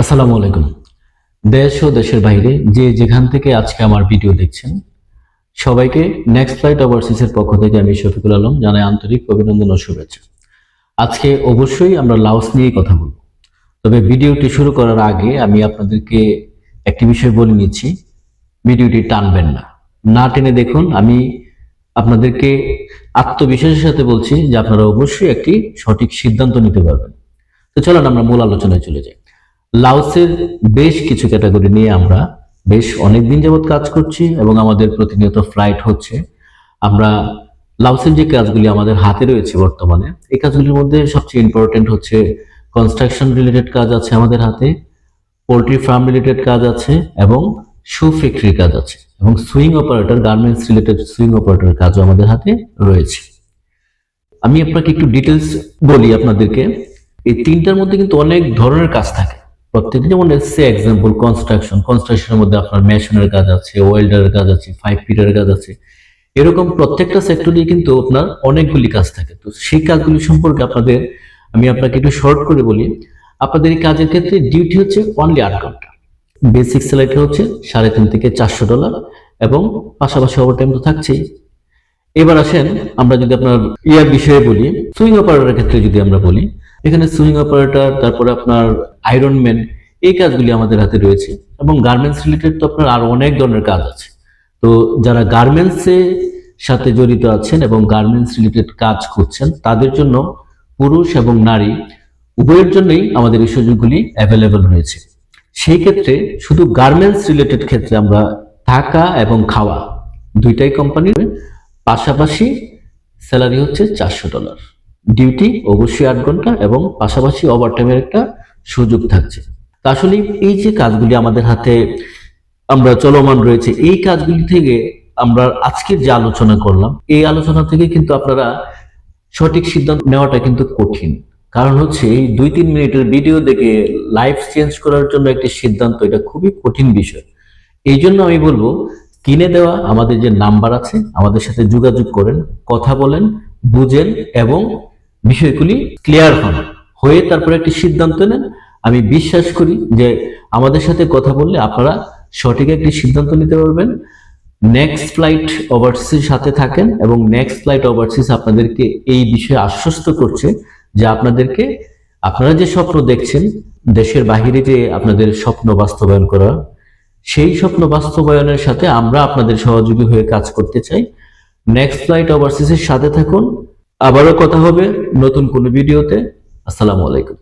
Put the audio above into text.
আসসালামু আলাইকুম। দেশ ও দেশের বাইরে যে যেখান থেকে আজকে আমার ভিডিও দেখছেন, সবাইকে নেক্সট ফ্লাইট ওভারসিসের পক্ষ থেকে আমি শফিকুল আলম জানাই আন্তরিক অভিনন্দন ও শুভেচ্ছা। আজকে অবশ্যই আমরা লাওস নিয়ে কথা বলব। তবে ভিডিওটি শুরু করার আগে আমি আপনাদেরকে একটি বিষয় বলে নিচ্ছি, ভিডিওটি টানবেন না। না টেনে দেখুন, আমি আপনাদেরকে আত্মবিশ্বাসের সাথে বলছি যে আপনারা অবশ্যই একটি সঠিক সিদ্ধান্ত নিতে পারবেন। তো চলুন আমরা মূল আলোচনায় চলে যাই। লাওসের বেশ কিছু ক্যাটাগরি নিয়ে আমরা বেশ অনেক দিন যাবৎ কাজ করছি এবং আমাদের প্রতিনিয়ত ফ্লাইট হচ্ছে। আমরা লাউসের যে কাজগুলি আমাদের হাতে রয়েছে বর্তমানে, এই কাজগুলির মধ্যে সবচেয়ে ইম্পর্টেন্ট হচ্ছে কনস্ট্রাকশন রিলেটেড কাজ আছে আমাদের হাতে পোলট্রি ফার্ম রিলেটেড কাজ আছে এবং শু ফ্যাক্টরির কাজ আছে এবং sewing operator garments related sewing operator কাজও আমাদের হাতে রয়েছে। আমি আপনাকে একটু ডিটেলস বলি আপনাদেরকে। এই তিনটার মধ্যে কিন্তু অনেক ধরনের কাজ থাকে। প্রত্যেকটি যেমন সে এক্সাম্পল কনস্ট্রাকশন কনস্ট্রাকশনের মধ্যে আপনার মেশনের কাজ আছে ওয়েল্ডারের কাজ আছে ফাইভ ফিটারের কাজ আছে। এরকম প্রত্যেকটা সেক্টরে কিন্তু আপনার অনেকগুলি কাজ থাকে। তো সেই কাজগুলি সম্পর্কে আপনাদের আমি আপনাকে একটু শর্ট করে বলি। আপনাদের এই কাজের ক্ষেত্রে ডিউটি হচ্ছে অনলি আট ঘণ্টা। বেসিক স্যালারি হচ্ছে সাড়ে তিন থেকে চারশো ডলার এবং পাশাপাশি ওভারটাইম তো থাকছেই। এবার আসেন আমরা যদি আপনার ইয়ার বিষয়ে বলি। সুইং অপারেটরের ক্ষেত্রে যদি আমরা বলি এখানে সুইং অপারেটর, তারপরে আপনার আয়রন ম্যান এই কাজগুলি আমাদের হাতে রয়েছে। এবং গার্মেন্টস রিলেটেড তো আপনার আরও অনেক ধরনের কাজ আছে। তো যারা গার্মেন্টসে সাথে জড়িত আছেন এবং গার্মেন্টস রিলেটেড কাজ করছেন, তাদের জন্য পুরুষ এবং নারী উভয়ের জন্যই আমাদের এই সুযোগগুলি অ্যাভেলেবল রয়েছে। সেই ক্ষেত্রে শুধু গার্মেন্টস রিলেটেড ক্ষেত্রে আমরা থাকা এবং খাওয়া দুইটাই কোম্পানির পাশাপাশি স্যালারি হচ্ছে চারশো ডলার ডিউটি অবশ্যই আট ঘণ্টা এবং পাশাপাশি ওভারটাইমের একটা সুযোগ থাকছে। আসলে এই যে কাজগুলি আমাদের হাতে আমরা চলমান রয়েছে, এই কাজগুলি থেকে আমরা আজকের যে আলোচনা করলাম, এই আলোচনা থেকে কিন্তু আপনারা সঠিক সিদ্ধান্ত নেওয়াটা কিন্তু কঠিন। কারণ হচ্ছে এই দুই তিন মিনিটের ভিডিও দেখে লাইফ চেঞ্জ করার জন্য একটি সিদ্ধান্ত, এটা খুবই কঠিন বিষয়। এই জন্য আমি বলব, কিনে দেওয়া আমাদের যে নাম্বার আছে, আমাদের সাথে যোগাযোগ করেন, কথা বলেন, বুঝেন এবং বিষয়গুলি ক্লিয়ার হন হয়ে তারপরে একটি সিদ্ধান্ত নেন। আমি বিশ্বাস করি যে আমাদের সাথে কথা বললে আপনারা সঠিক একটি সিদ্ধান্ত নিতে পারবেন। নেক্সট ফ্লাইট ওভারসির সাথে থাকেন এবং নেক্সট ফ্লাইট ওভারসিস আপনাদেরকে এই বিষয়ে আশ্বস্ত করছে যে আপনাদেরকে, আপনারা যে স্বপ্ন দেখছেন, দেশের বাহিরে যে আপনাদের স্বপ্ন বাস্তবায়ন করা, সেই স্বপ্ন বাস্তবায়নের সাথে আমরা আপনাদের সহযোগী হয়ে কাজ করতে চাই। নেক্সট ফ্লাইট ওভারসিসের সাথে থাকুন। আবারও কথা হবে নতুন কোনো ভিডিওতে। আসসালামু আলাইকুম।